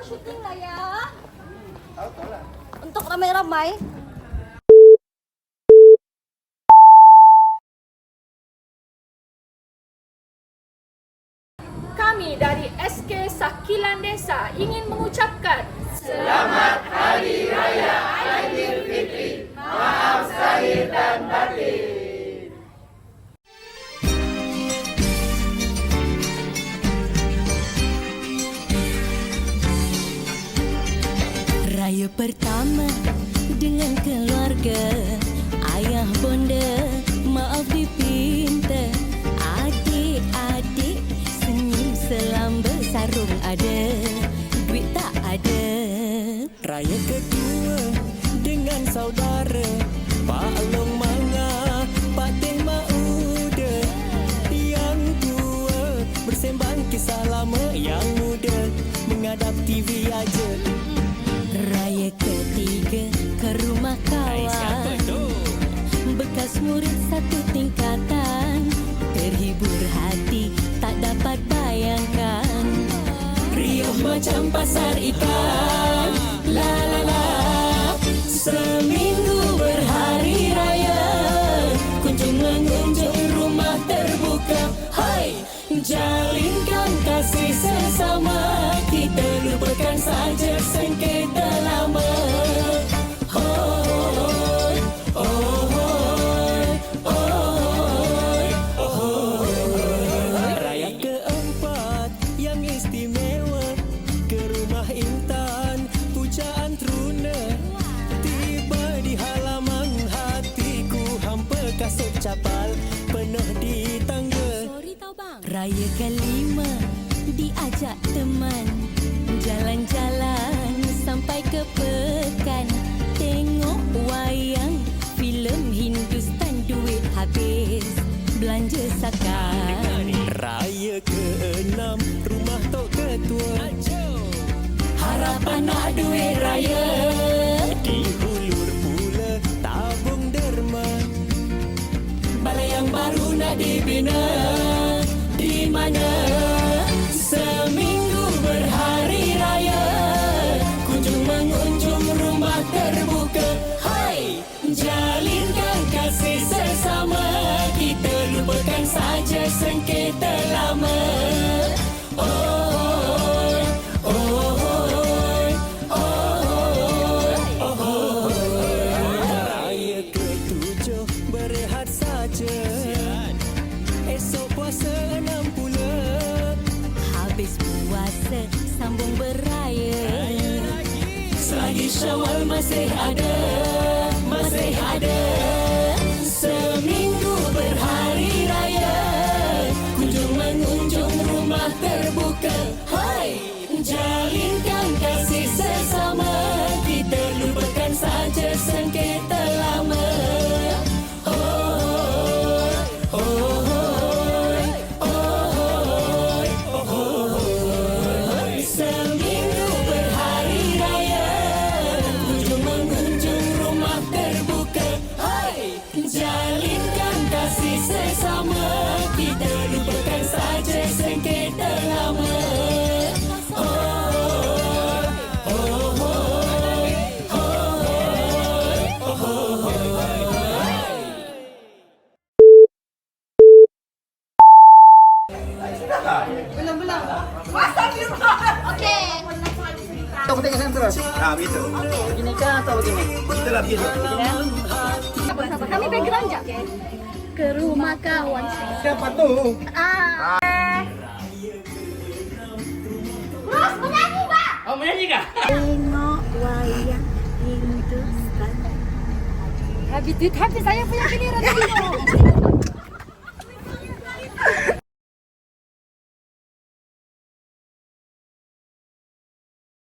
syuting lah ya. Untuk ramai-ramai. Kami dari SK Sakilan Desa ingin mengucapkan Raya dengan keluarga. Ayah bonda maaf dipinta. Adik-adik senyum selamba sarung ada. Duit tak ada. Raya kedua dengan saudara. Pak Long Manga, Pak Teh Mauda Yang tua bersembang kisah lama Yang muda. Mengadap TV aja. Raya ketiga Bekas murid satu tingkatan Terhibur hati tak dapat bayangkan. Riuh macam pasar ikan La la la. Seminggu berhari raya Kunjung mengunjung rumah terbuka. Hai Jalinkan Raya kelima diajak teman. Jalan-jalan sampai ke pekan. Tengok wayang filem Hindustan duit habis. Belanja sakan. Raya keenam rumah tok ketua. Harapan nak duit raya. Di hulur pula tabung derma. Balai yang baru nak dibina Mana Seminggu berhari raya Kunjung mengunjung rumah terbuka. Hai Jalinkan kasih sesama. Kita lupakan saja sengketa lama. Oh, puasa sambung beraya. Selagi syawal masih ada Masih ada Okey. Aku tengok sana terus. Ah, begitu. Begini kah atau begini? Begitulah begitu. Sabar-sabar. Kami background je. Ke rumah kawan. Siapa tu? Ah. Terus menyanyi, Pak. Oh, menyanyi kah? Tengok wayang Hindustan. Habis tu, habis saya punya giliran.